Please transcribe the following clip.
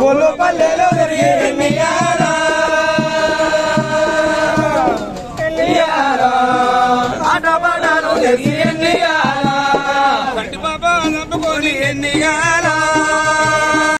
బోలు పల్లెలు తిరిగి ఆటపాటలు తిరిగి ఎన్ని బాబా నమ్ముకొని ఎన్ని